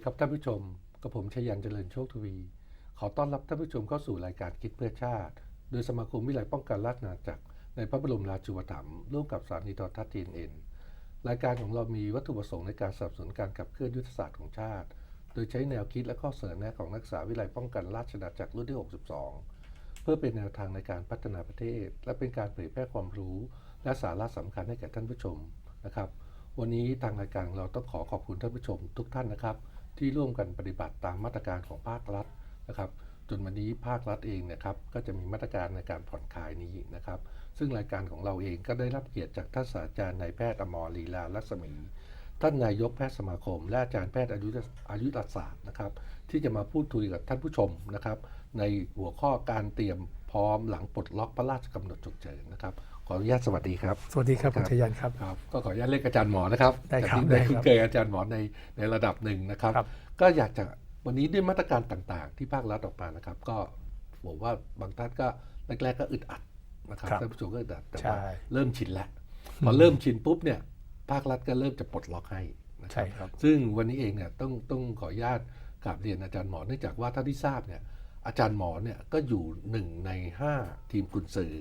ดีครับท่านผู้ชมกับผมชยันเจริญโชคทวี ขอต้อนรับท่านผู้ชมเข้าสู่รายการคิดเพื่อชาติ โดยสมาคมวิไลป้องกันราชอาจักร ในพระบรมราชูปถัมภ์ร่วมกับสถานีโทรทัศน์ทีเอ็นรายการของเรามีวัตถุประสงค์ในการสนับสนุนการขับเคลื่อนยุทธศาสตร์ของชาติ โดยใช้แนวคิดและข้อเสนอแนะของนักศึกษาวิไลป้องกันราชอาณาจักรรุ่นที่ 62 เพื่อเป็นแนวทางในการพัฒนาประเทศ และเป็นการเผยแพร่ความรู้ และสาระสำคัญให้แก่ท่านผู้ชมนะครับ วันนี้ทางรายการเราต้องขอขอบคุณท่านผู้ชม ทุกท่านนะครับ ที่ร่วมกันปฏิบัติตามมาตรการของภาครัฐนะครับจนวันนี้ภาครัฐเองเนะครับก็จะมีมาตรการในการผ่อนคลายนี้นะครับ ซึ่งรายการของเราเองก็ได้รับเกียรติจากท่านศาสตราจารย์นายแพทย์อมรลีลาลักษมี ท่านนายกแพทย์สมาคม และอาจารย์แพทย์อายุรอายุรศาสตร์นะครับ ที่จะมาพูดคุยกับท่านผู้ชมนะครับ ในหัวข้อการเตรียมพร้อมหลังปลดล็อกพระราชกำหนดฉุกเฉินนะครับ ออนุญาตสวัสดีครับ สวัสดีครับครัคุบณชยันครับครับ ก็ขออนุญาตเรียกอาจารย์หมอนะครับได้ครับจากที่ได้ได้ครับคุ้นเคยอาจารย์หมอในในระดับหนึ่งนะครับครับ ก็อยากจะวันนี้ด้วยมาตรการต่างๆ ที่ภาครัฐออกมานะครับ ก็ผมว่าบางท่านก็แรกๆก็อึดอัดนะครับครับท่านผู้ชมก็อึดอัดแต่ใช่ว่าเริ่มชินแล้วพอเริ่มชินปุ๊บเนี่ยภาครัฐก็เริ่มจะปลดล็อกให้นะคใช่รับครับ ซึ่งวันนี้เองเนี่ยต้องต้องขออนุญาตกราบเรียนอาจารย์หมอเนื่องจากว่าเท่าที่ทราบเนี่ย อาจารย์หมอเนี่ยก็อยู่หนึ่งในห้าทีมกุญสือ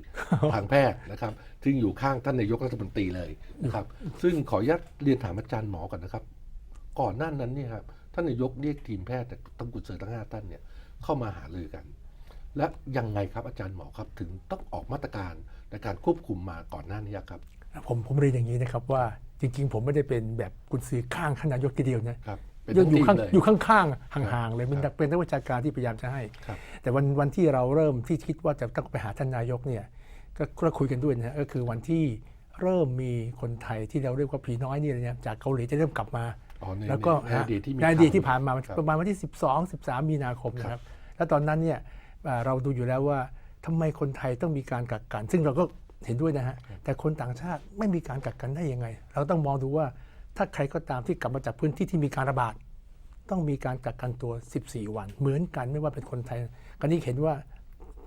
ทางแพทย์นะครับซึ่งอยู่ข้างท่านนายกรัฐมนตรีเลยนะครับ ซึ่งขออนุญาตเรียนถามอาจารย์หมอก่อนนะครับ ก่อนหน้านั้นเนี่ยครับท่านนายกเรียกทีมแพทย์ทั้งกุญสือทั้งห้าท่านเนี่ยเข้ามาหารือกัน และยังไงครับอาจารย์หมอครับถึงต้องออกมาตรการในการควบคุมมาก่อนหน้านี้ครับผมผมเรียนอย่างนี้นะครับว่าจริง ๆ ผมไม่ได้เป็นแบบกุญซือข้างท่านนายกทีเดียวนะครับเป็นยังทั้ง อยู่ข้างทีมเลยอยู่ข้างๆห่างๆเลยเป็นครับเป็นนักวิชาการที่พยายามจะให้ครับแต่วันวันที่เราเริ่มที่คิดว่าจะต้องไปหาท่านนายกเนี่ยก็ก็คุยกันด้วยนะฮะก็คือวันที่เริ่มมีคนไทยที่เราเรียกว่าผีน้อยเนี่ยนะจากเกาหลีจะเริ่มกลับมาอ๋อในแล้วก็ในอดีตที่มีในอดีตข่วที่ผ่านมาครับประมาณวันที่ 12 13 มีนาคมนะครับแล้วตอนนั้นเนี่ยอ่าเราดูอยู่แล้วว่าทำไมคนไทยต้องมีการกักกัน ซึ่งเราก็เห็นด้วยนะฮะแต่คนต่างชาติไม่มีการกักกันได้ยังไง เราต้องมองดูว่า ถ้าใครก็ตามที่กลับมาจากพื้นที่ที่มีการระบาด ต้องมีการกักกันตัว 14 วัน เหมือนกันไม่ว่าเป็นคนไทยกันนี้เห็นว่า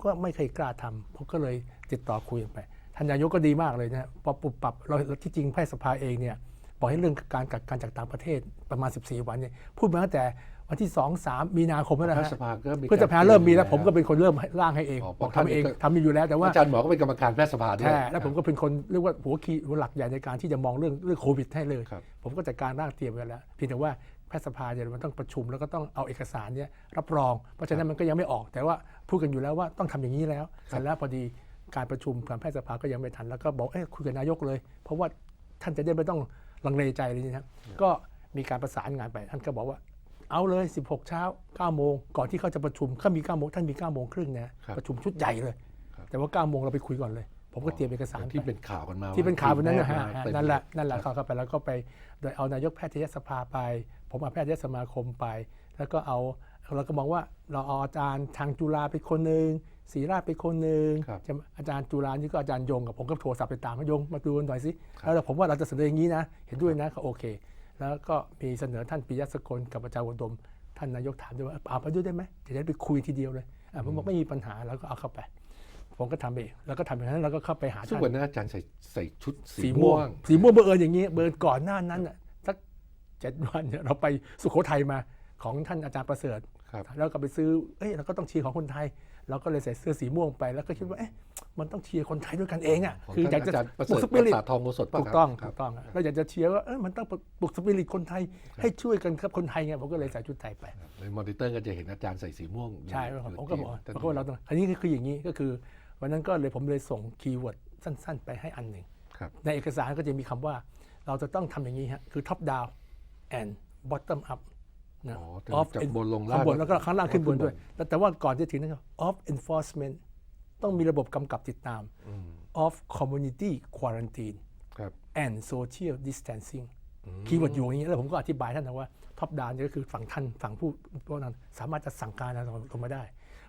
ก็ไม่เคยกล้าทำผมก็เลยติดต่อคุยกันไปท่านนายกก็ดีมากเลยนะฮะพอปรับปรับเราที่จริงแพทยสภาเองเนี่ยบอกให้เรื่องการกักกันจากต่างประเทศประมาณ 14 วันเนี่ยพูดมาตั้งแต่ วันที่ 2 3 มีนาคมแล้วนะพระฮะสภาก็มีเพื่อจะแพ้เริ่มมีแล้วผมก็เป็นเป็นคนเริ่มร่างให้เองอ๋อบอกท่านทำเองก็ทำอยู่แล้วแต่ว่า อาจารย์หมอก็เป็นกรรมการแพทยสภาด้วย ใช่แล้วผมก็เป็นคนเรียกว่าหัวคีย์หัวหลักใหญ่ในการที่จะมองเรื่องเรื่องโควิดให้เลย ครับ ผมก็จัดการร่างเตรียมไว้แล้วเพียงแต่ว่าแพทยสภาเนี่ยมันต้องประชุมแล้วก็ต้องเอาเอกสารเนี่ยรับรอง เพราะฉะนั้นมันก็ยังไม่ออก แต่ว่าพูดกันอยู่แล้วว่าต้องทำอย่างนี้แล้วเสร็จแล้วพอดีการประชุมการแพทยสภาก็ยังไม่ทันแล้วก็บอกเอ้ยคุยกับนายกเลย เพราะว่าท่านจะได้ไม่ต้องลังเลใจเลยนะครับก็มีการประสานงานไปท่านก็บอกว่า เอาเลย 16 เช้า9โมงก่อนที่เขาจะประชุมเขามี9โมงท่านมี9โมงครึ่งนะครับประชุมชุดใหญ่เลยครับแต่ว่า9โมงเราไปคุยก่อนเลย ผมก็เตรียมเอกสารที่ไปเป็นข่าวกันมาที่เป็นข่าววันนั้นนะทีฮะมแพทย์มาเต็มนั่นแหละเยนั่นแหละเข้าเข้าไปแล้วก็ไป โดยเอานายกแพทยสภาไป ผมเอาแพทยสมาคมไป แล้วก็เอาเราก็มองว่าเราเอาอาจารย์ทางจุฬาไปคนหนึ่งศรีราชไปคนหนึ่งครับใช่ไหมอาจารย์จุฬานี่ก็อาจารย์ยงกับผมก็โทรศัพท์ไปตามเขายงมาดูหน่อยสิแล้วผมว่าเราจะเสนออย่างนี้นะ เห็นด้วยนะเขาโอเค แล้วก็มีเสนอท่านปิยะสกลกับอาจารย์อุดม ท่านนายกถามด้วยว่าเอาไปด้วยได้ไหมจะได้ไปคุยทีเดียวเลยอะผมบอกไม่มีปัญหาแล้วก็เอาเข้าไป ผมก็ทำเองแล้วก็ทำอย่างนั้นแล้วก็เข้าไปหาซึ่งท่านวันนั้นอาจารย์ใส่ใส่ชุดสีสีม่ม่ววงงสีม่วงเบอร์เอิญอย่างนี้เบอร์ก่อนหน้านั้นน่ะสักเจ็ดวันเนี่ยเราไปสุโขทัยมาของท่านอาจารย์ประเสริฐครับแล้วก็ไปซื้อเอ้ยเราก็ต้องเชียร์ของคนไทย เราก็เลยใส่เสื้อสีม่วงไปแล้วก็คิดว่าเอ๊ะ มันต้องเชียร์คนไทยด้วยกันเองอะของคืออยากจะท่นจรย์ประปเสลุริกฐสปิริตประสาททองโมสดป่ะถูกครับต้องครัถูบกต้องเราอยากจะเชียร์ว่าเอ้ยมันต้องปลุกสปิริตคนไทยให้ช่วยกันครับคนไทยไงผมก็เลยใส่ชุดไทยไปในมอนิเตอร์ก็จะเห็นอาจารย์ใส่สีม่วงใช่ยู่ผมก็บอกท่นเพราะว่าเราต้องอันนี้ก็คืออย่างนี้ก็คือ วันนั้นก็เลยผมเลยส่งคีย์เวิร์ดสั้น ๆ ไปให้อันหนึ่งครับในเอกสารก็จะมีคำว่าเราจะต้องทำอย่างนี้ฮะคือ top down and bottom up นะอ๋อจากบนลงล่างข้างบนแล้วก็ข้างล่างขึ้นบนด้วย แต่แต่ว่าก่อนจะถึงนั้นก็ of enforcement ต้องมีระบบกำกับติดตามอืม of community quarantine ครับ and social distancing คีย์เวิร์ดอยู่อย่างนี้แล้วผมก็อธิบายท่านนะว่า top down เนี่ยก็คือฝั่งท่านฝั่งผู้พวกนั้นสามารถจะสั่งการอะไรลงมาได้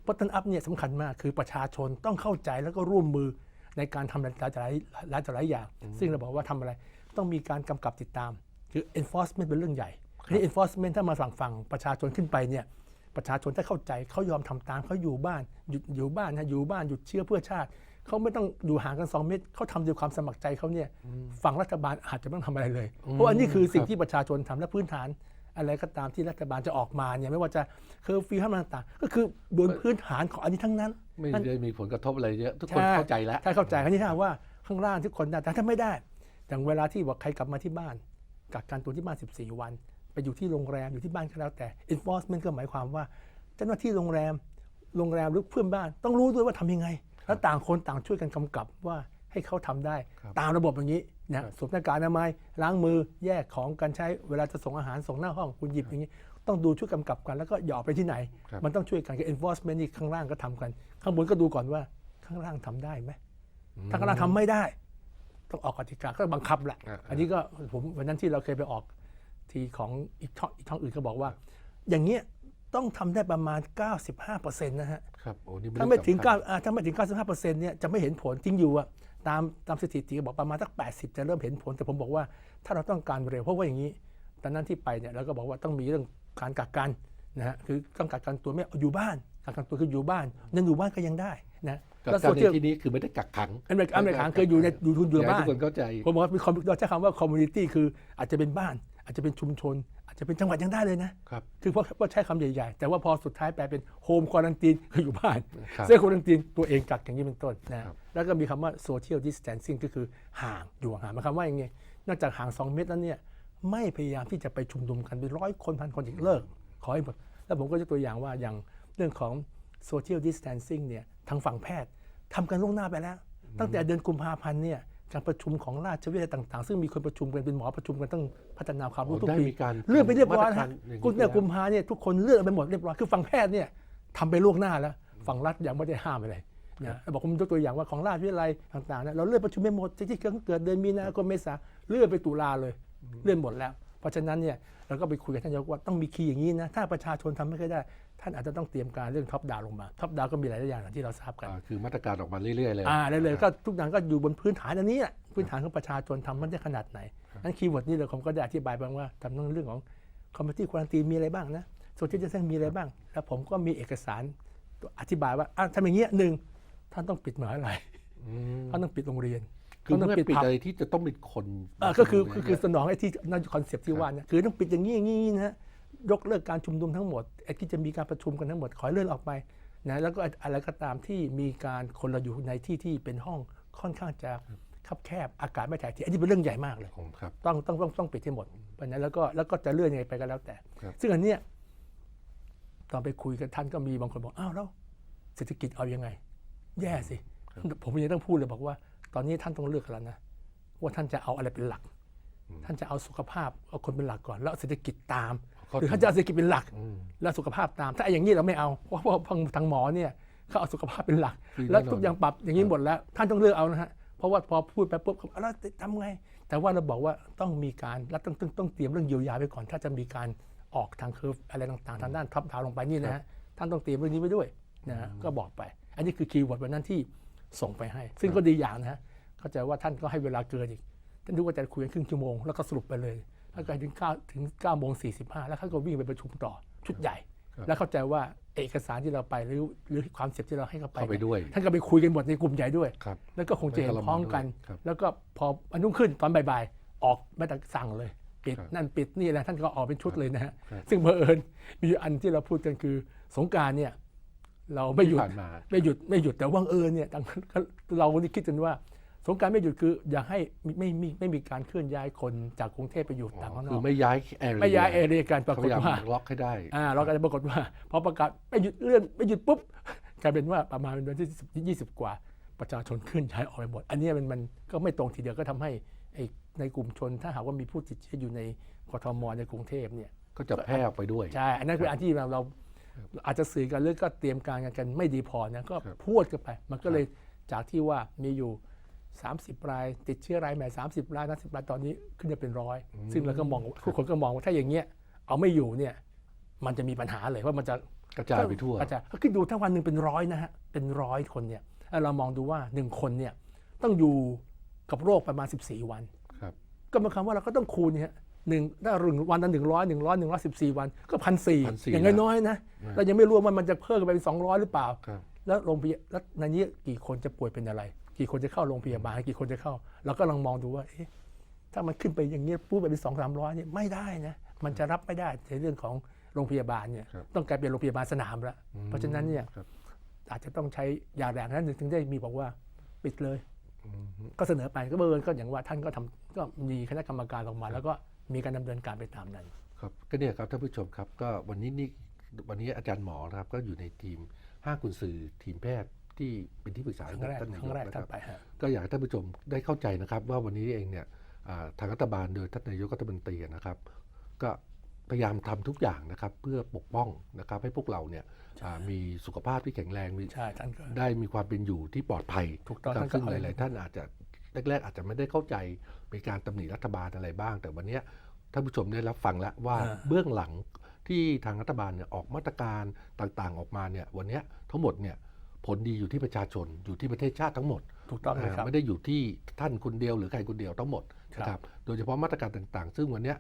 bottom up เนี่ยสำคัญมากคือประชาชนต้องเข้าใจแล้วก็ร่วมมือในการทำหลายหลายหลายหลายหลายอย่าง ซึ่งเราบอกว่าทำอะไร ต้องมีการกำกับติดตาม คือ enforcement เป็นเรื่องใหญ่ทีนี้ enforcement ถ้ามาสั่งฝั่งประชาชนขึ้นไปเนี่ย ประชาชนถ้าเข้าใจเขายอมทำตามเขาอยู่บ้านหยุดอยู่บ้านนะอยู่บ้านหยุดเชื้อเพื่อชาติเขาไม่ต้องอยู่ห่างกัน2เมตรเขาทำด้วยความสมัครใจเขาเนี่ยฝั่งรัฐบาลอาจจะไม่ต้องทำอะไรเลย เพราะอันนี้คือสิ่งที่ประชาชนทำและพื้นฐานอะไรก็ตามที่รัฐบาลจะออกมาเนี่ยไม่ว่าจะเคอร์ฟิวห้ามต่างๆก็คือบนพื้นฐานของอันนี้ทั้งนั้น ไม่นั่นได้มีผลกระทบอะไรเยอะทุกคนใช่เข้าใจแล้วถ้าเข้าใจคราวนี้ถ้าหากว่าข้างล่างทุกคนได้แต่ถ้าไม่ได้อย่างเวลาที่บอกใครกลับมาที่บ้านกักกันตัวที่บ้าน 14 วัน ไปอยู่ที่โรงแรมอยู่ที่บ้านก็แล้วแต่ enforcement ก็หมายความว่า เจ้าหน้าที่โรงแรมโรงแรมหรือเพื่อนบ้าน ต้องรู้ด้วยว่าทำยังไง แล้วต่างคนต่างช่วยกันกำกับว่าให้เขาทำได้ครับตามระบบอย่างนี้นะครับสวมหน้ากากอนามัยล้างมือแยกของกันใช้เวลาจะส่งอาหารส่งหน้าห้องคุณหยิบอย่างนี้ ต้องดูช่วยกำกับกันแล้วก็หยออกไปที่ไหนครับมันต้องช่วยกันกับ enforcement นี่ข้างล่างก็ทำกัน ข้างบนก็ดูก่อนว่าข้างล่างทำได้ไหมถ้าข้างล่างทำไม่ได้ ต้องออกกติกาก็บังคับแหละอ่าอันนี้ก็ผมวันนั้นที่เราเคยไปออก ทีของอีกช่องอีกช่องอื่นก็บอกว่า อย่างเงี้ยต้องทำได้ประมาณ 95%นะฮะ ครับโอ้นี่ถ้าไม่ถึงเรื่องสำคัญ9อ่าถ้าไม่ถึง 95%เนี่ยจะไม่เห็นผลจริงอยู่อะตามตามสถิติบอกประมาณสัก 80 จะเริ่มเห็นผล แต่ผมบอกว่าถ้าเราต้องการเร็วเพราะว่าอย่างนี้ ตอนนั้นที่ไปเนี่ยเราก็บอกว่าต้องมีเรื่องการกักกันนะฮะคือต้องกักกันตัวไม่อยู่บ้านกักกันตัวคืออยู่บ้านนั่นอยู่บ้านก็ยังได้นะกักแล้วกันโซเชียลในที่นี้คือไม่ได้กักขังอเมริกาอเมริกาเคยอยู่ในอยู่ทุนอยู่อยากให้บ้าทุนกคนเข้าใจ ผมบอกว่ามีคอมเราใช้คำว่าคอมมูนิตี้คืออาจจะเป็นบ้าน อาจจะเป็นชุมชน อาจจะเป็นจังหวัดยังได้เลยนะครับคือเพราะเพราะใช้คำใหญ่ๆ แต่ว่าพอสุดท้ายแปลเป็นโฮมควอลันตีนคืออยู่บ้านครับเซลควอลันตีนตัวเองกักอย่างนี้เป็นต้นนะครับแล้วก็มีคำว่าโซเชียลดิส a ทนซิ่งก็คือห่างอยู่ห่างหมายความว่าอย่างไงนอกจากห่าง 2 เมตรแล้วเนี่ยไม่พยายามที่จะไปชุมนุมกันเป็นร้อยคนพันคนอีกเลิก ขอให้หมดแล้วผมก็จะตัวอย่างว่าอย่างเรื่องของโซเชียลดิส a ทนซิ่งเนี่ยทางฝั่งแพทย์ทำกันล่วงหน้าไปแล้ว ตั้งแต่เดือนกุมภาพันธ์เนี่ย การประชุมของราชวิทยาลัยต่างๆ ซึ่งมีคนประชุมกันเป็นหมอประชุมกันต้องพัฒนาความรู้ทุกได้ปีมีการเลื่อนไปเรียบร้อยมาตรฮะการอย่างนี้กุมเนี่ยแล้วกุมภาเนี่ยทุกคนเลื่อนไปหมดเรียบร้อยคือฝั่งแพทย์เนี่ยทำไปล่วงหน้าแล้วฝั่งรัฐยังไม่ได้ห้ามอะไรนะแล้วบอกผมยกตัวอย่างว่าของราชวิทยาลัยต่างๆเนี่ยเราเลื่อนประชุมไปหมดที่เกิดเดือนมีนาคมเมษาเลื่อนไปตุลาเลยเลื่อนหมดแล้ว เพราะฉะนั้นเนี่ยเราก็ไปคุยกับท่านนายกว่าต้องมีคีย์อย่างนี้นะถ้าประชาชนทำไม่ค่อยได้ ท่านอาจจะต้องเตรียมการเรื่องท็อปดาวลงมาท็อปดาวก็มีหลายๆอย่างอย่างที่เราทราบกันอ่าคือมาตรการออกมาเรื่อยๆเลยอ่าเลยเลยก็ทุกอย่างก็อยู่บนพื้นฐานอันนี้แหละพื้นฐานของประชาชนทำมันได้ขนาดไหนนั้นคีย์เวิร์ดนี่เลยผมก็ได้อธิบายบ้างว่าทำเรื่องของคอมมิตี้ควอนตีมีอะไรบ้างนะโซเชียลดิสแทนมีอะไรบ้าง แล้วผมก็มีเอกสารอธิบายว่าอะทำอย่างเงี้ยหนึ่งท่านต้องปิดมหาวิทยาลัยอืมท่านต้องปิดโรงเรียนคือท่านเมื่อต้องปิดผับอะไรที่จะต้องมีคนอ่าก็คือคือมาคือสนองไอ้ที่นั่นคอนเซปต์ที่ว่าเนี่ยคือต้องปิดอย่างนี้อย่างนี้นะฮะ ยกเลิกการชุมนุมทั้งหมดไอ้ที่จะมีการประชุมกันทั้งหมดขอให้เลื่อนออกไปนะแล้วก็อะไรก็ตามที่มีการคนเราอยู่ในที่ที่เป็นห้องค่อนข้างจะคับแคบอากาศไม่ถ่ายเทอันนี้เป็นเรื่องใหญ่มากเลยผมครับต้องต้องต้องต้องปิดให้หมดเพราะฉะนั้นแล้วก็แล้วก็จะเลื่อนยังไงไปก็แล้วแต่ครับซึ่งอันเนี้ยตอนไปคุยกับท่านก็มีบางคนบอกอ้าวแล้วเศรษฐกิจเอายังไง แย่สิ ผมยังต้องพูดเลยบอกว่า ตอนนี้ท่านต้องเลือกแล้วนะว่าท่านจะเอาอะไรเป็นหลัก ท่านจะเอาสุขภาพเอาคนเป็นหลักก่อน แล้วเอาเศรษฐกิจตาม เข้าหรือถึงท่านจะเอาเศรษฐกิจเป็นหลักอืมแล้วสุขภาพตาม ถ้าอย่างนี้เราไม่เอา เพราะว่าทางทางหมอเนี่ยเขาเอาสุขภาพเป็นหลักคือแล้วแน่นอนทุกอย่างปรับอย่างนี้หมดแล้ว ท่านต้องเลือกเอานะฮะเพราะว่าพอพูดไปปุ๊บเขาแล้วทำไง แต่ว่าเราบอกว่าต้องมีการรัฐต้องต้องต้องเตรียมเรื่องเยียวยาไปก่อน ถ้าจะมีการออกทางเคอร์ฟอะไรต่างๆ ทางด้านท็อปดาวลงไปนี่นะฮะท่านต้องเตรียมเรื่องนี้ไว้ด้วยนะฮะก็บอกไป อันนี้คือคีย์เวิร์ดวันนั้นที่ส่งไปให้ ซึ่งก็ดีอย่างนะฮะเข้าใจว่าท่านก็ให้เวลาเกินอีกท่านรู้ว่าจะคุยกันครึ่งชั่วโมงแล้วก็สรุปไปเลย แล้วก็ถึง9ถึง9โมง45 แล้วเขาก็วิ่งไปประชุมต่อชุดใหญ่ครับแล้วเข้าใจว่าเอกสารที่เราไปหรือหรือความเสร็จที่เราให้เขาไปเข้าไปด้วย ท่านก็ไปคุยกันหมดในกลุ่มใหญ่ด้วย ครับ แล้วก็คงจะเห็นแล้วก็พร้อมกันระมัดด้วยครับแล้วก็พออันนุ่งขึ้นตอนบ่ายๆ ออกมาแต่สั่งเลย ปิดครับนั่นปิดนี่แหละท่านก็ออกเป็นชุดเลยนะฮะครับ ซึ่งเผอิญมีอยู่อันที่เราพูดกันคือสงกรารเนี่ย เราไม่หยุดผ่านมา ไม่หยุดไม่หยุดแต่ว่าเออเนี่ยต่างเรานี่คิดกันว่า สงกรารไม่หยุดคืออย่าให้ไม่ไม่ไม่ไม่มีการเคลื่อนย้ายคนจากกรุงเทพไปอยู่ต่างข้างนคืออกไม่ย้ายแอร์ไม่ย้ายเอเรียกันปราเขากพฏยายามว่าล็อกให้ได้อ่าเราก็จะปรากฏว่าพอประกาศไม่หยุดเลื่อนไม่หยุดปุ๊บกลายเป็นว่าประมาณเป็นวันที่ยี่สิบกว่า ประชาชนเคลื่อนย้ายออกไปหมด อันเนี้ยมันมันก็ไม่ตรงทีเดียวก็ทำให้ไอ้ในกลุ่มชนถ้าหากว่ามีผู้ติดเชื้ออยู่ในกทมในกรุงเทพเนี่ยก็จะแพร่ออกไปด้วยใช่อันนั้นคืออันที่เราเราอาจจะสื่อกันหรือก็เตรียมการกันไม่ดีพอนะก็พูดกันไป มันก็เลยจากที่ว่ามีอยู่ 30 ราย ติดเชื้อรายใหม่30 รายนะสิรายตอนนี้ขึ้นจะเป็นร้อยซึ่งเราก็มองทุกคนก็มองว่าถ้าอย่างเงี้ยเอาไม่อยู่เนี่ยมันจะมีปัญหาเลยว่ามันจะกระจายไปทั่วกระจายก็คิดดูถ้าวันหนึ่งเป็นร้อยนะฮะเป็นร้อยคนเนี่ยแล้วเรามองดูว่าหนึ่งคนเนี่ยต้องอยู่กับโรคประมาณ 14 วันครับก็หมายความว่าเราก็ต้องคูณเนี่ยหนึ่งถ้าหนึ่งวันละหนึ่งร้อยหนึ่งร้อยหนึ่งร้อยสิบสี่วันก็พันสี่1,400อย่างน้อยๆนะเรายังไม่รวมว่ามันจะเพิ่มกันไปเป็นสองร้อยหรือเปล่าครับแล้วโรงพยาแล้วในนี้กี่คนจะป่วยเป็นอะไร กี่คนจะเข้าโรงพยาบาลกี่คนจะเข้าเราก็ลองมองดูว่าเอ๊ะถ้ามันขึ้นไปอย่างเงี้ยปุ๊บไปเป็นสองสามร้อยเนี่ยไม่ได้นะมันจะรับไม่ได้ในเรื่องของโรงพยาบาลเนี่ยครับต้องกลายเป็นโรงพยาบาลสนามแล้วอืมเพราะฉะนั้นเนี่ยครับอาจจะต้องใช้ยาแรงนั้นถึงได้มีบอกว่าปิดเลยอืมก็เสนอไปก็เบิร์นก็อย่างว่าท่านก็ทำก็มีคณะกรรมการออกมา แล้วก็มีการดำเนินการไปตามนั้นครับก็เนี่ยครับท่านผู้ชมครับ ก็วันนี้นี่วันนี้อาจารย์หมอนะครับก็อยู่ในทีมห้ากุญสือทีมแพทย์ ที่เป็นที่ปรึกษาครั้งแรกท่านนาคยรั้กงแรกนะคท่านรับไปฮะก็อยากให้ท่านผู้ชมได้เข้าใจนะครับ ว่าวันนี้เองเนี่ยอ่าทางรัฐบาลโดยท่านนายกรัฐมนตรีนะครับ ก็พยายามทำทุกอย่างนะครับ เพื่อปกป้องนะครับ ให้พวกเราเนี่ยอ่ามีสุขภาพที่แข็งแรงมีใช่ท่านก็ได้มีความเป็นอยู่ที่ปลอดภัยถูกต้องนะคท่ารับนก็ซึ่งเอาหลาย ๆ ท่านอาจจะแรก ๆ อาจจะไม่ได้เข้าใจมีการตำหนิรัฐบาลอะไรบ้าง แต่วันเนี้ยท่านผู้ชมได้รับฟังแล้วว่าอ่าเบื้องหลังที่ทางรัฐบาลเนี่ยออกมาตรการต่าง ๆ ออกมาเนี่ยวันเนี้ยทั้งหมดเนี่ย ผลดีอยู่ที่ประชาชนอยู่ที่ประเทศชาติทั้งหมดถูกต้องเลยครับอ่าไม่ได้อยู่ที่ท่านคนเดียวหรือใครคนเดียวทั้งหมดครับนะครับโดยเฉพาะมาตรการต่างๆ ซึ่งวันเนี้ย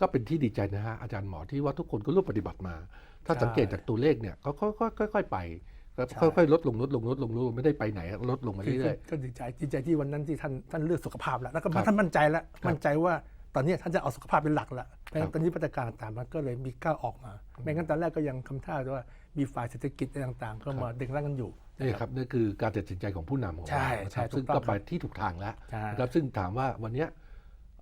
ก็เป็นที่ดีใจนะฮะอาจารย์หมอที่ว่าทุกคนก็ร่วมปฏิบัติมา ถ้าสังเกตจากตัวเลขเนี่ยก็ค่อยๆค่อยๆไปก็ค่อยๆลดลงลดลงลดลงลดลงไม่ได้ไปไหนลดลงมาคือเรื่อยก็ดีใจดีใจที่วันนั้นที่ท่านท่านเลือกสุขภาพแล้วแล้วก็ครับท่านมั่นใจแล้วครับมั่นใจว่าตอนนี้ท่านจะเอาสุขภาพเป็นหลักแล้ว เพราะฉะครันั้บนตอนนี้มาตรการต่างๆมันก็เลยมีก้าวออกมาไม่งั้นตอนแรกก็ยังคำท่าว่ามีฝ่ายเศรษฐกิจอะไรต่างๆ ก็มาดึงร่างกันอยู่ๆนี่ครับนี่คือการตัดสินใจของผู้นำของใช่เรานะใช่ครับถูซึ่งกต้องก็ไปที่ถูกทางแล้วใช่นะครับซึ่งถามว่าวันเนี้ย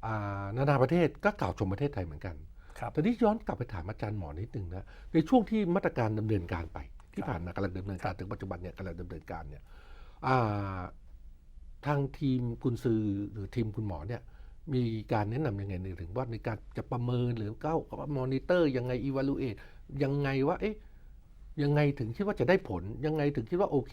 อ่านานาประเทศก็กล่าวชมประเทศไทยเหมือนกันครับตอนนี้ย้อนกลับไปถามอาจารย์หมอนิดนึงนะในช่วงที่มาตรการดำเนินการไปที่ครับผ่านมากำลังดำเนินการถึงปัจจุบันเนี่ยกำลังดำเนินการเนี่ยอ่าทางทีมคุณซือหรือทีมคุณหมอเนี่ย มีการแนะนำยังไงถึงว่าในการจะประเมินหรือก้าวมอนิเตอร์ยังไง evaluate ยังไงว่าเอ๊ะยังไงถึงคิดว่าจะได้ผล ยังไงถึงคิดว่าโอเค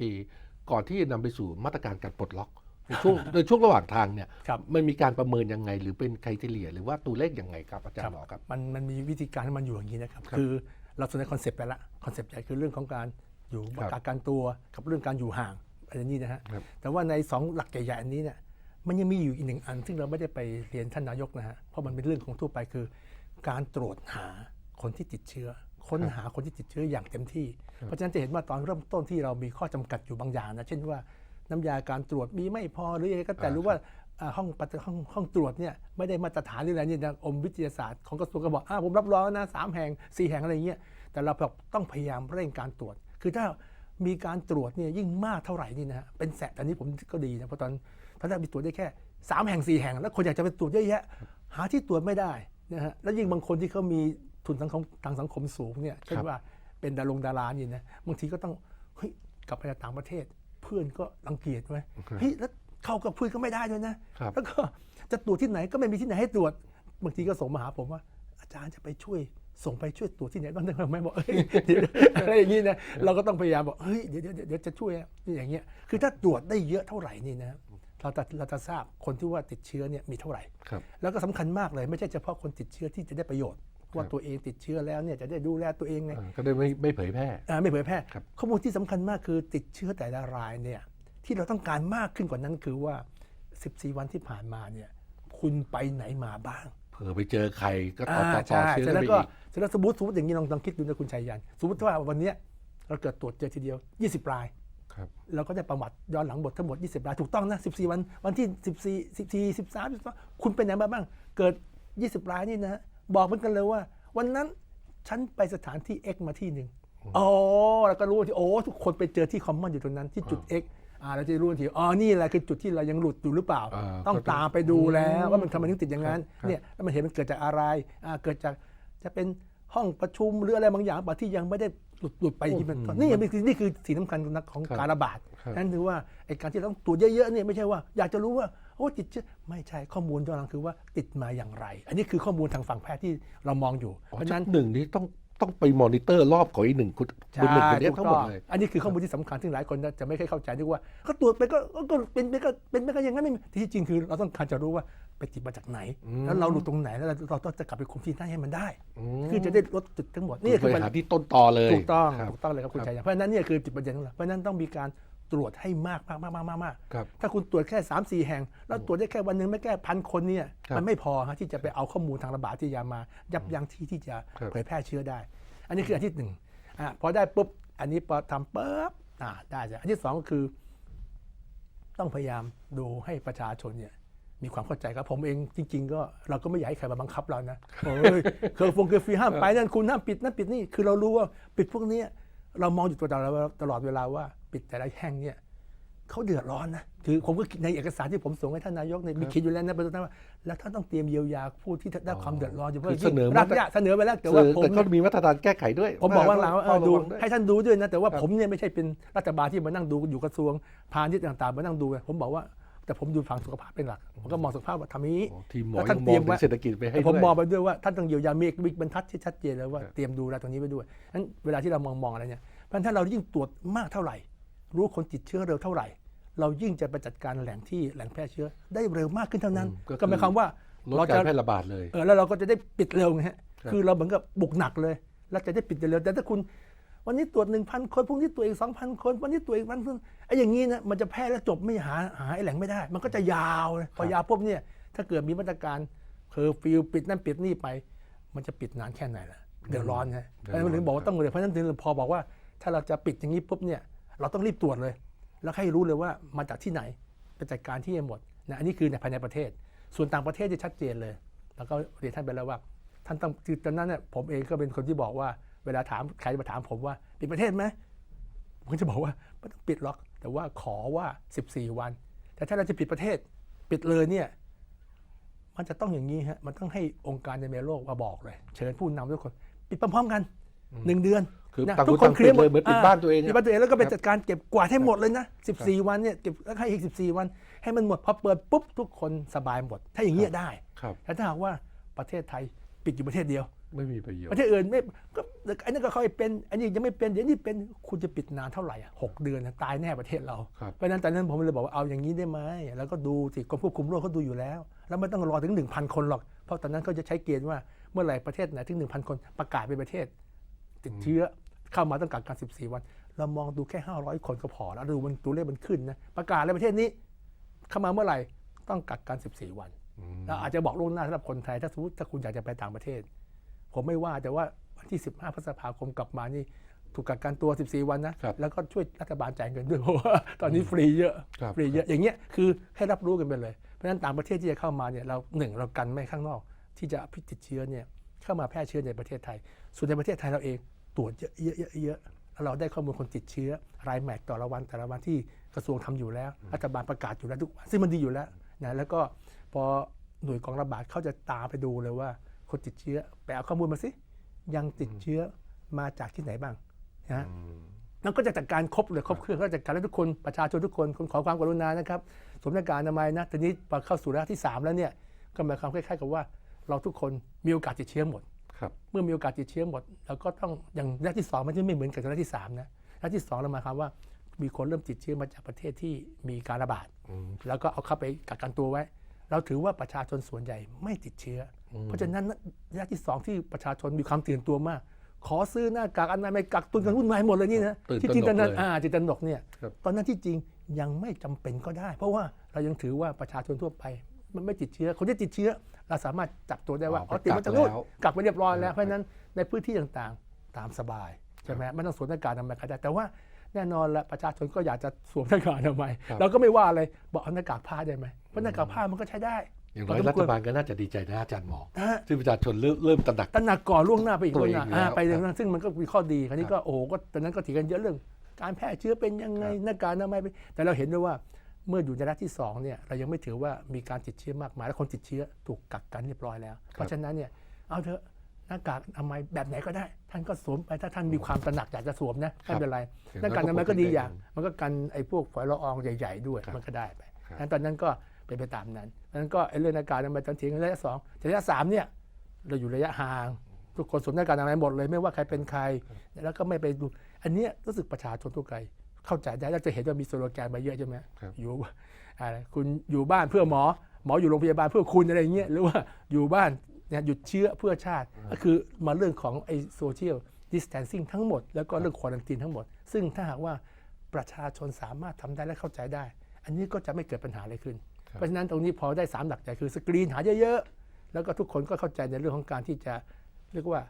ก่อนที่จะนำไปสู่มาตรการการปลดล็อกในช่วงในช่วงระหว่างทางเนี่ยครับมันมีการประเมินยังไง หรือเป็นใครเฉลี่ยหรือว่าตัวเลขยังไงครับอาจารย์หมอครับมันมันมีวิธีการที่มันอยู่อย่างนี้นะครับครับคือเราสนใจคอนเซปต์ไปละคอนเซปต์ใหญ่คือเรื่องของการอยู่ครับการการตัวกับเรื่องการอยู่ห่างอะไรนี้นะฮะครับแต่ว่าในสองหลักใหญ่ๆอันนี้เนี่ย มันยังมีอยู่อีกหนึ่งอัน ซึ่งเราไม่ได้ไปเรียนท่านนายกนะฮะ เพราะมันเป็นเรื่องของทั่วไปคือ การตรวจหาคนที่ติดเชื้อ ค้นหาคนที่ติดเชื้ออย่างเต็มที่ เพราะฉะนั้นจะเห็นว่าตอนเริ่มต้นที่เรามีข้อจำกัดอยู่บางอย่างนะ เช่นว่าน้ำยาการตรวจมีไม่พอหรืออะไรก็แต่รู้ว่าห้องปฏิห้องห้องตรวจเนี่ยไม่ได้มาตรฐานหรืออะไรเนี่ยนะอมวิทยาศาสตร์ของกระทรวงก็บอกอ้าผมรับรองนะสามแห่งสี่แห่งอะไรเงี้ยแต่เราต้องพยายามเร่งการตรวจ คือถ้ามีการตรวจเนี่ยยิ่งมากเท่าไหร่นี่นะฮะเป็นแสนแต่นี้ผมก็ดีนะเพราะตอน ตอนแรกมีตรวจได้แค่สามแห่งสี่แห่ง แล้วคนอยากจะไปตรวจเยอะแยะ หาที่ตรวจไม่ได้นะฮะแล้วยิ่งบางคนที่เขามีทุนสังคมทางสังคมสูงเนี่ยเช่นว่าเป็นดารงดารานี่นะบางทีก็ต้องเฮ้ยกลับไปจากต่างประเทศ เพื่อนก็รังเกียจไหมเฮ้ยแล้วเข้ากับเพื่อนก็ไม่ได้ด้วยนะครับแล้วก็จะตรวจที่ไหนก็ไม่มีที่ไหนให้ตรวจบางทีก็ส่งมาหาผมว่า อาจารย์จะไปช่วยส่งไปช่วยตรวจที่ไหนบ้างได้ไหมบอกเอ้ยเดี๋ยวอะไรอย่างนี้นะเราก็ต้องพยายามบอกเฮ้ยเดี๋ยวเดี๋ยวเดี๋ยวจะช่วยอะอย่างเงี้ยคือถ้าตรวจได้เยอะเท่าไหร่นี่นะ เราจะเราจะทราบคนที่ว่าติดเชื้อเนี่ยมีเท่าไหร่ ครับ แล้วก็สำคัญมากเลยไม่ใช่เฉพาะคนติดเชื้อที่จะได้ประโยชน์ ว่าตัวเองติดเชื้อแล้วเนี่ยจะได้ดูแลตัวเองไง อ่าก็ได้ไม่ไม่เผยแพร่ อ่าไม่เผยแพร่ครับ ข้อมูลที่สำคัญมากคือติดเชื้อแต่ละรายเนี่ยที่เราต้องการมากขึ้นกว่านั้นคือว่า 14 วันที่ผ่านมาเนี่ยคุณไปไหนมาบ้างเผื่อไปเจอใครก็ต่ออ่าต่อต่อใช่เชื้อเสร็จไปแล้วก็อีกเสร็จแล้วสมมติสมมติอย่างนี้ลองลองคิดดูนะคุณชัยยัน สมมติว่าวันเนี้ยเราเกิดตรวจเจอทีเดียว 20 ราย ครับเราก็ได้ประวัติย้อนหลังหมดทั้งหมด 20รายถูกต้องนะ14 วันวันที่ 14 14 13 12คุณเป็นไหนมาบ้าง เกิด 20รายนี่นะ บอกเหมือนกันเลยว่า วันนั้นฉันไปสถานที่ X มาที่หนึ่งอ๋อเราก็รู้ที่โอ้ทุกคนไปเจอที่คอมมอนอยู่ตรงนั้นที่จุด X อ่าเราจะรู้ทันทีอ๋อนี่แหละคือจุดที่เรายังหลุดอยู่หรือเปล่าอ่าต้องก็ต้องตามไปดูแล้วว่ามันทำไมถึงติดอย่างนั้นครับเนี่ยแล้วมันเห็นมันเกิดจากอะไรอ่าเกิดจากจะเป็นห้องประชุมหรืออะไรบางอย่างบางที่ยังไม่ได้ หลุดหลุดไปที่มันนี่นี่คือนี่คือสิ่งสำคัญของครับการระบาดครับนั่นคือว่าไอ้การที่ต้องตรวจเยอะๆเนี่ยไม่ใช่ว่า อยากจะรู้ว่าโอ้ติดเชื้อไม่ใช่ข้อมูลตัวนั้นคือว่าติดมาอย่างไร อันนี้คือข้อมูลทางฝั่งแพทย์ที่เรามองอยู่อ๋เพอราะฉะจานั้กนหนึ่งนี้ต้อง ต้องไปมอนิเตอร์รอบของอีกหนึ่งคุณคุณหนึ่งคนเนี้ยถูกทั้งหมดต้องเลยอันนี้คือข้อมูลที่สำคัญที่หลายคนจะไม่ค่อยเข้าใจนึกว่า ก็ตรวจไปก็ก็ก็เป็นไปก็เป็นไปก็อย่างนั้นไม่มีที่จริงคือเราต้องการจะรู้ว่าไปติดมาจากไหนอืมแล้วเราหลุดตรงไหนแล้วเราเราต้องจะกลับไปคุมที่นั่นให้มันได้อืมคือจะได้ลดจุดทั้งหมดนี่นี่คืคืออไปปัญหาที่ต้นตอเลยถูกต้องครับถูกต้องเลยครับคุณครับชัยยันเพราะฉะนั้นเนี่ยคือจุดประเด็นของเราเพราะฉะนั้นต้องมีการ ตรวจให้มากมากมากมากมากมากครับถ้าคุณตรวจแค่3ามสี่แห่ง แล้วตรวจได้แค่วันหนึงไม่แก้พันคนเนี่ยครับมันไม่พอฮะที่จะไปเอาข้อมูลทางระบาดที่ยามา ยับยั้งที่ที่จะครับ เผยแพร่เชื้อได้ อันนี้คืออันที่หนึ่งอะพอได้ปุ๊บอันนี้พอทำปุ๊บอ่าได้จ้ะอันที่สองก็คือ ต้องพยายามดูให้ประชาชนเนี่ย มีความเข้าใจครับผมเองจริง ๆ ก็เราก็ไม่อยากให้ใครมาบังคับเรานะโอ้ยเคอร์ฟงเคอร์ฟรีห้ามไปนั่นคุณห้ามปิดนั่นปิดนี่คือเรารู้ว่าปิดพวกเนี้ยเรามองอยู่ตัวเราตลอดเวลาว่า ปิดแต่ละแห่งเนี่ยเขาเดือดร้อนนะคือผมก็ในเอกสารที่ผมส่งให้ท่านนายกเนี่ยมีเขียนอยู่แล้วนะเป็นต้นว่าแล้วท่านต้องเตรียมเยียวยาผู้ที่ได้ความเดือดร้อนอยู่เพราะคือเสนอรัมาฐตรเนี่ยเสนอไปแล้วแต่เอว่าอผมแต่ก็มีมาตรการแก้ไขด้วย ผมบอกว่าหลังว่าเออเฝ้ดูระวังด้วยให้ท่านดูด้วยนะแต่ว่าครับผมเนี่ยไม่ใช่เป็นรัฐบาลที่มานั่งดูอยู่กระทรวงพาณิชย์ต่างๆมานั่งดูไงผมบอกว่าแต่ผมดูฝั่งสุขภาพเป็นหลักผมก็มองสุขภาพว่าทำอย่างนี้โอ้ทีมหมอแล้วท่ายันงเตมรีอยงมถึไว้งเศรษฐกิจไปให้แต่ด้วยผมมองไปด้วยว่าท่านต้องเยียวยามีวิกบรรทัดที่ชัดเจนแล้วว่าครับเตรียมดูแลตรงนี้ไปด้วยนั้นเวลาที่เรามองมองอะไรเนี่ยเพราะฉะนั้นถ้าเรายิ่งตรวจมากเท่าไหร่ รู้คนติดเชื้อเร็วเท่าไหร่ เรายิ่งจะไปจัดการแหล่งที่แหล่งแพร่เชื้อได้เร็วมากขึ้นเท่านั้นอืมก็คือก็หมายความว่าลดเราการจะแพร่ระบาดเลยเออแล้วเราก็จะได้ปิดเร็วไงฮะครับคือเราเหมือนกับบุกหนักเลย แล้วจะได้ปิดเร็วแต่ถ้าคุณ วันนี้ตรวจหนึ่งพันคนพรุ่งนี้ตรวจอีกสองพันคน วันนี้ตรวจอีกพันคนไอ้อย่างนี้นะมันจะแพร่แล้วจบไม่หาหาไอ้แหล่งไม่ได้ มันก็จะยาวเลยพอยาวปุ๊บเนี่ยถ้าเกิดมีมาตรการเคอร์ฟิวปิดนั่นปิดนี่ไป มันจะปิดนานแค่ไหนล่ะเดือดร้อนไงเพเดือดร้อนราะฉะนั้นถึงบอกว่าต้องเลยเพราะฉะนั้นถึงพอบอกว่า ถ้าเราจะปิดอย่างนี้ปุ๊บเนี่ย เราต้องรีบตรวจเลย แล้วให้รู้เลยว่ามาจากที่ไหนไปจัดการที่ให้หมดนะอันนี้คือในภายในประเทศ ส่วนต่างประเทศจะชัดเจนเลย แล้วก็เรียนท่านไปแล้วว่า ท่านต้องคือตอนนั้นเนี่ยผมเองก็เป็นคนที่บอกว่าเวลาถามใครมาถามผมว่าปิดประเทศไหมผมก็จะบอกว่าไม่ต้องปิดหรอก แต่ว่าขอว่า 14 วัน แต่ถ้าเราจะปิดประเทศปิดเลยเนี่ยมันจะต้องอย่างนี้ฮะมันต้องให้องค์การในโลกมาบอกเลย เชิญผู้นำทุกคน ปิดพร้อมๆกันหนึ่งเดือน คือนะต่างทุคกนคนต่างเคลียร์หมปิดดเลยเหมือนปิดบ้านตัวเองอะปิดบ้านตัวเองแล้วก็ไปครับจัดการเก็บกวาดให้หมดเลยนะ 14 วันเนี่ยเก็บแล้วให้อีก 14 วัน ให้มันหมดพอเปิดปุ๊บทุกคนสบายหมด ถ้าอย่างเงี้ยได้ครับแต่ถ้าหากว่าประเทศไทยปิดอยู่ประเทศเดียว ไม่มีประโยชประน์เทศอื่นไม่ก็อันนั้นก็ค่อยเป็นอันนี้ยังไม่เป็นเดี๋ยวนี้เป็นคุณจะปิดนานเท่าไหร่อะหกเดือนนะตายแน่ประเทศเราครับเพราะฉะนั้นตอนนั้นผมเลยบอกว่าเอาอย่างนี้ได้ไหมแล้วก็ดูสิกรมควบคุมโรคเขาดูอยู่แล้ว แล้วไม่ต้องรอถึง 1,000 คนหรอก เพราะตอนนั้นเขาจะใช้เกณฑ์ว่าเมื่อไหร่ประเทศไหนถึง1,000 คนประกาศเป็นประเทศ ติดเชื้อ เข้ามาต้องกักกัน 14 วัน เรามองดูแค่ 500 คนก็พอแล้วดูมันตัวเลขมันขึ้นนะประกาศในประเทศนี้ เข้ามาเมื่อไหร่ต้องกักกัน 14 วันอืมเราอาจจะบอกล่วงหน้าสำหรับคนไทยถ้าสมมติถ้าคุณอยากจะไปต่างประเทศ ผมไม่ว่าแต่ว่าวันที่ 15 พฤษภาคมกลับมานี่ถูกกักกันตัว 14 วันนะครับแล้วก็ช่วยรัฐบาลจ่ายเงินด้วยเพราะว่าตอนนี้ฟรีเยอะครับฟรีเยอะ อย่างเงี้ยคือให้รับรู้กันไปเลย เพราะฉะนั้นต่างประเทศที่จะเข้ามาเนี่ยเราหนึ่งเรากันไม่ให้ข้างนอก ที่จะพิษติดเชื้อเนี่ยเข้ามาแพร่เชื้อในประเทศไทย ส่วนในประเทศไทยเราเอง ตรวจเยอะเยอะเยอะเยอะแล้วเราได้ข้อมูลคนติดเชื้อ รายแมตช์ต่อละวันแต่ละวันที่กระทรวงทำอยู่แล้ว รัฐบาลประกาศอยู่แล้วทุกวันซึ่งมันดีอยู่แล้วนะแล้วก็พอหน่วยกองระบาดเขาจะตามไปดูเลยว่า คนติดเชื้อไปเอาข้อมูลมาสิยังติดเชื้อมาจากที่ไหนบ้างนะฮะอืมมันก็จะจัดการครบเลยครบเครื่องก็จัดการให้ทุกคนประชาชนทุกคนคนขอความกรุณานะครับสวมหน้ากากอนามัยนะทีนี้พอเข้าสู่ระยะที่ 3 แล้วเนี่ยก็หมายความคล้ายๆกับว่า เราทุกคนมีโอกาสติดเชื้อหมดครับ เมื่อมีโอกาสติดเชื้อหมดเราก็ต้องอย่างระยะที่ 2 มันจะไม่เหมือนกับระยะที่3นะระยะที่2เราหมายความว่ามีคนเริ่มติดเชื้อมาจากประเทศที่มีการระบาดอืมแล้วก็เอาเข้าไปกักกันตัวไว้ เราถือว่าประชาชนส่วนใหญ่ไม่ติดเชื้ออเพราะฉะนั้นระยะที่สองที่ประชาชนมีความตื่นตัวมาก ขอซื้อหน้ากากอนามัยกักตุนกันวุ่นวายหมดเลยนี่นะตื่นที่จริงตตระอนหนนั้กนเลยอ่าจิตตระหนกเนี่ยครับตอนนั้นที่จริงยังไม่จำเป็นก็ได้ เพราะว่าเรายังถือว่าประชาชนทั่วไป มันไม่ติดเชื้อ คนที่ติดเชื้อ เราสามารถจับตัวได้ว่าอ๋ออ๋อติดมาจากกักนู่นแล้วกักไปเรียบร้อยแล้วเออเพราะฉะนั้นในพื้นที่ต่างๆ ตามสบายใช่ไหมไม่ต้องสวมหน้ากากอนามัยก็ได้แต่ว่าแน่นอนละประชาชนก็อยากจะสวมหน้ากากอนามัยครับเราก็ไม่ว่าอะไรบอกเอาหน้ากากผ้าได้ไหมเพราะหน้ากากผ้ามันก็ใช้ได้อย่างน้อยรัฐบาลก็น่าจะดีใจนะอาจารย์หมอนะฮะซึ่งประชาชนเริ่มเริ่มตระหนักตระหนักก่อนล่วงหน้าไปอีกตัวล่วงเองหน้าอยู่อ่าแล้วไปเรื่องครับนั้นซึ่งมันก็มีข้อดีคราวนี้คก็รับโอ้โหก็ตอนนั้นก็ถีกันเยอะเรื่อง การแพร่เชื้อเป็นยังไงครับหน้ากากอนามัยเป็นแต่เราเห็นด้วยว่า เมื่ออยู่ในระยะที่สองเนี่ยเรายังไม่ถือว่ามีการติดเชื้อมากมายและคนติดเชื้อถูกกักกันเรียบร้อยแล้ว เพราะฉะนั้นเนี่ยเอาเถอะหน้ากากอนามัยแบบไหนก็ได้ ท่านก็สวมไปถ้าท่านมีความตระหนักอยากจะสวมนะไม่เป็นไรอย่างหน้ากากอน้อยก็นามัยก็ดีอย่างป้องกันได้มันก็กันไอ้พวกฝอยละอองใหญ่ ๆ ด้วยครับมันก็ได้ไปครับนั้นตอนนั้นก็เป็นไปตามนั้นดังนั้นก็ไอ้เรื่องหน้ากากอนามัยตอนถึงระยะสองแต่ระยะสามเนี่ยเราอยู่ระยะห่างทุกคนสวมหน้ากากอนามัยหมดเลย ไม่ว่าใครเป็นใครแล้วก็ไม่ไปดูอันเนี้ยรู้สึกประชาชนทั่วไป เข้าใจได้แล้วจะเห็นว่ามีสโลแกนมาเยอะใช่ไหมครับอยู่อะไรคุณอยู่บ้านเพื่อหมอ หมออยู่โรงพยาบาลเพื่อคุณอะไรอย่างเงี้ยหรือว่าอยู่บ้านเนี่ยหยุดเชื้อเพื่อชาติ ก็คือมาเรื่องของไอ้โซเชียลดิส a ทนซิ่งทั้งหมด แล้วก็เรื่องควอรันตีนทั้งหมด ซึ่งถ้าหากว่าประชาชนสามารถทำได้และเข้าใจได้ อันนี้ก็จะไม่เกิดปัญหาอะไรขึ้น เพราะฉะนั้นตรงนี้พอได้สามหลักใหญ่คือสกรีนหาเยอะๆ แล้วก็ทุกคนก็เข้าใจในเรื่องของการที่จะเรียกว่า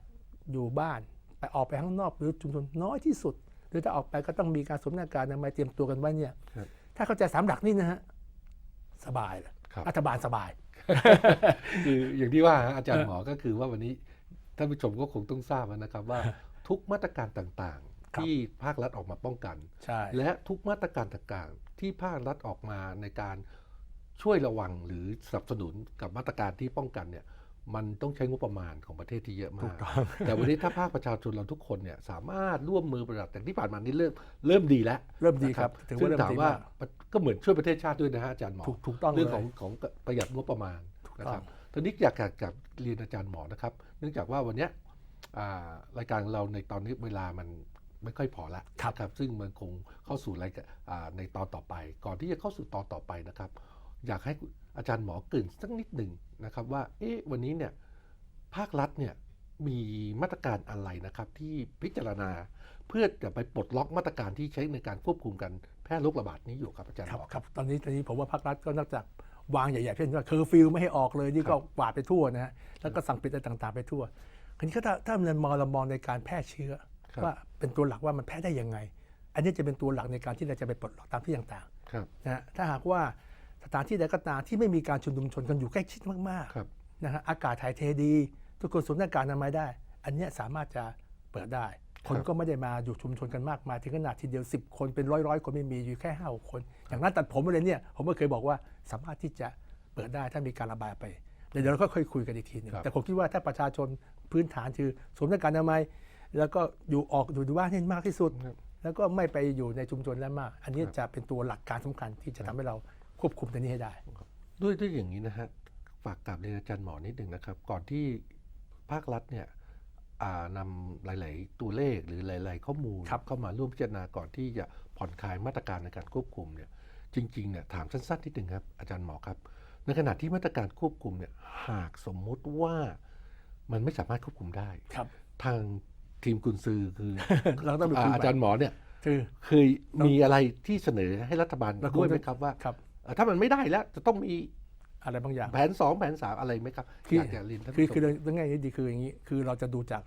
อยู่บ้านไปออกไปข้างนอกหรือชุมชนน้อยที่สุดห รือถ้าออกไปก็ต้องมีการสวมหน้ากากอนามัยเตรียมตัวกันไว้เนี่ยครับถ้าเข้าใจสามหลักนี่นะฮะสบายเลยครับ รัฐบาลสบาย คืออย่างที่ว่าฮะอาจารย์หมอก็คือว่าวันนี้ท่านผู้ชมก็คงต้องทราบนะครับว่า ทุกมาตรการต่างครับๆที่ภาครัฐออกมาป้องกัน ใช่ และทุกมาตรการต่างๆ ที่ภาครัฐออกมาในการช่วยระวังหรือสนับสนุนกับมาตรการที่ป้องกันเนี่ย มันต้องใช้งบประมาณของประเทศที่เยอะถูมากกต้องแต่วันนี้ถ้าภาคประชาชนเราทุกคนเนี่ยสามารถร่วมมือปฏิบัติแต่ที่ผ่านมานี้เริ่มเริ่มดีแล้ว เริ่มดีครับนะถือซึ่ว่างเริ่มถามดีว่ามากก็เหมือนช่วยประเทศชาติด้วยนะฮะอาจารย์หมอถูกถูกต้องเรื่องลยของของประหยัดงบประมาณถูกนะต้คอรังบตอนนี้อยากจะกับเรียนอาจารย์หมอนะครับ เนื่องจากว่าวันเนี้ยอ่ารายการเราในตอนนี้เวลามันไม่ค่อยพอละครับนะครับซึ่งมันคงเข้าสู่รายการอ่าในตอนต่อไป ก่อนที่จะเข้าสู่ตอนต่อไปนะครับ อยากให้ อาจารย์หมอเกรินสักนิดหนึ่งนะครับว่าเอ๊ะวันนี้เนี่ยภาครัฐเนี่ยมีมาตรการอะไรนะครับที่พิจารณาเพื่อจะไปปลดล็อกมาตรการที่ใช้ในการควบคุมการแพร่โรคระบาดนี้อยู่ครับอาจารย์คหรับมอครับตอนนี้ตอนนี้ผมว่าภาครัฐก็นอกจากวางใหญ่ๆเช่นว่าเคอร์ฟิวไม่ให้ออกเลยนี่ก็ครับกวาดไปทั่วนะฮะแล้วก็สั่งปิดอะไรต่างๆไปทั่วคราวนี้ก็ถ้าถ้ามันมองเรามองในการแพร่เชื้อครับว่าเป็นตัวหลักว่ามันแพร่ได้ยังไง อันนี้จะเป็นตัวหลักในการที่เราจะไปปลดล็อกตามที่ต่างครับๆนะฮะถ้าหากว่า สถานที่ใดก็ตามที่ไม่มีการชุมนุมชนกันอยู่ใกล้ชิดมากครับ ๆนะฮะอากาศถ่ายเทดี ทุกคนสวมหน้ากากอนามัยได้ อันเนี้ยสามารถจะเปิดได้ คนครับก็ไม่ได้มาอยู่ชุมชนกันมากมายถึงขนาดทีเดียว 10 คนเป็นร้อยร้อยๆคนไม่มีอยู่แค่ห้าคน อย่างร้านตัดผมอะไรเนี่ยผมก็เคยบอกว่าสามารถที่จะเปิดได้ถ้ามีการระบายไปเดี๋ยวเราก็ค่อยคุยกันอีกทีหนึงครับ แต่ผมคิดว่าถ้าประชาชนพื้นฐานคือสวมหน้ากากอนามัยแล้วก็อยู่ออกอยู่บ้านให้มากที่สุดครับแล้วก็ไม่ไปอยู่ในชุมชนแล้วมาก อันนี้ครับจะเป็นตัวหลักการสำคัญที่จะทำให้เรา ควบคุมตัวนี้ให้ได้ ด้วยด้วยอย่างนี้นะฮะฝากกลับเรียนอาจารย์หมอนิดหนึ่งนะครับ ก่อนที่ภาครัฐเนี่ยอ่านำหลาย ๆ ตัวเลขหรือหลาย ๆ ข้อมูลครับเข้ามาร่วมพิจารณาก่อนที่จะผ่อนคลายมาตรการในการควบคุมเนี่ยจริง ๆ เนี่ยถามสั้น ๆ นิดหนึ่งครับ อาจารย์หมอครับ ในขณะที่มาตรการควบคุมเนี่ยหากสมมุติว่ามันไม่สามารถควบคุมได้ครับ ทางทีมกุนซือคือเราต้องไปคุยอ่าอาจารย์หมอเนี่ยคือเคยมีอะไรที่เสนอให้รัฐบาลเราคงด้วยไหมจะครับว่าครับเอ่อ ถ้ามันไม่ได้แล้ว จะต้องมีอะไรบางอย่าง แผนสองแผนสามอะไรไหมครับคืออยากจะเรียนท่านคือผู้ชคือมเรื่องง่ายๆดีคืออย่างนี้ คือเราจะดูจาก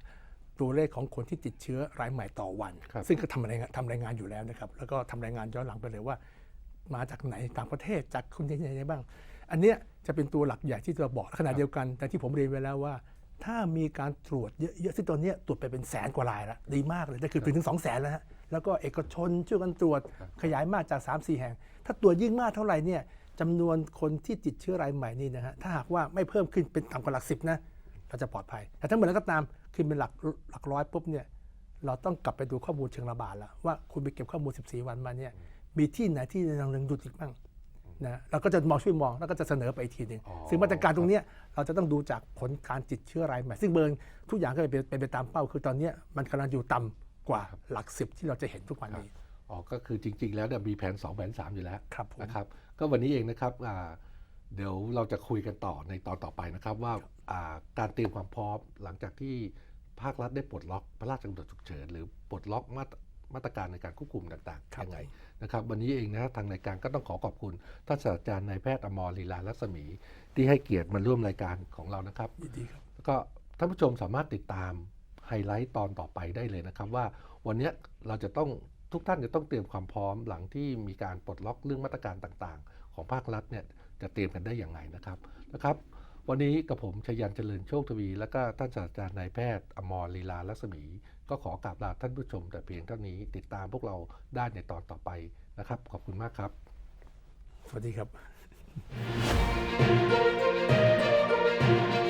ตัวเลขของคนที่ติดเชื้อรายใหม่ต่อวันครับซึ่งก็ทำรายงานทำรายงานอยู่แล้วนะครับ แล้วก็ทำรายงานย้อนหลังไปเลยว่า มาจากไหนต่างประเทศจากคนที่ไหนบ้าง อันเนี้ยจะเป็นตัวหลักใหญ่ที่จะบอกขณะเดียวกัน แต่ที่ผมเรียนไว้แล้วว่า ถ้ามีการตรวจเยอะๆซึ่งตอนเนี้ยตรวจไปเป็นแสนกว่ารายแล้วดีมากเลยแต่คือไปถึง2 0 0แสนแล้วฮะ แล้วก็เอกชนช่วยกันตรวจขยายมากจาก 3 4 แห่ง ถ้าตรวจยิ่งมากเท่าไหร่เนี่ยจำนวนคนที่ติดเชื้อรายใหม่นี่นะฮะถ้าหากว่าไม่เพิ่มขึ้นเป็นต่ำกว่าหลักสิบนะเราจะปลอดภัย แต่ถ้าเมื่อไหร่ก็ตามขึ้นเป็นหลักหลักร้อยปุ๊บเนี่ยเราต้องกลับไปดูข้อมูลเชิงระบาดแล้วว่าคุณไปเก็บข้อมูล 14 วันมาเนี่ยมีที่ไหนที่ยังยังหยุดอีกบ้างนะเราก็จะมองช่วยมองแล้วก็จะเสนอไปอีกทีหนึ่งอ๋อซึ่งมาตรการตรงเนี้ยเราจะต้องดูจากผลการติดเชื้อรายใหม่ ซึ่งเบิร์นทุกอย่างก็เป็นเป็นไปตามเป้า คือตอนเนี้ยมันกำลังอยู่ต่ำ กว่าหลักสิบที่เราจะเห็นทุกวันนี้อ๋อก็คือจริง ๆ แล้วเนี่ยมีแผน 2 แผน 3 อยู่แล้วครับผมนะครับ ก็วันนี้เองนะครับอ่าเดี๋ยวเราจะคุยกันต่อในตอนต่อไปนะครับว่าอ่าการเตรียมความพร้อมหลังจากที่ภาครัฐได้ปลดล็อกพระราชกำหนดฉุกเฉินหรือปลดล็อกมาตรมาตรการในการควบคุมต่างครับๆยังไงนะครับ วันนี้เองนะทางรายการก็ต้องขอขอบคุณท่านศาสตราจารย์นายแพทย์อมรลีลาลัศมี ที่ให้เกียรติมาร่วมรายการของเรานะครับยินดีครับแล้วก็ท่านผู้ชมสามารถติดตาม ไฮไลท์ตอนต่อไปได้เลยนะครับ ว่าวันนี้เราจะต้องทุกท่านจะต้องเตรียมความพร้อมหลังที่มีการปลดล็อกเรื่องมาตรการต่างๆ ของภาครัฐเนี่ยจะเตรียมกันได้อย่างไรนะครับนะครับ วันนี้กับผมชยันเจริญโชคทวี และก็ท่านศาสตราจารย์นายแพทย์อมรลีลาลัศมี ก็ขอกราบลาท่านผู้ชมแต่เพียงเท่านี้ติดตามพวกเราได้ในตอนต่อไปนะครับ ขอบคุณมากครับ สวัสดีครับ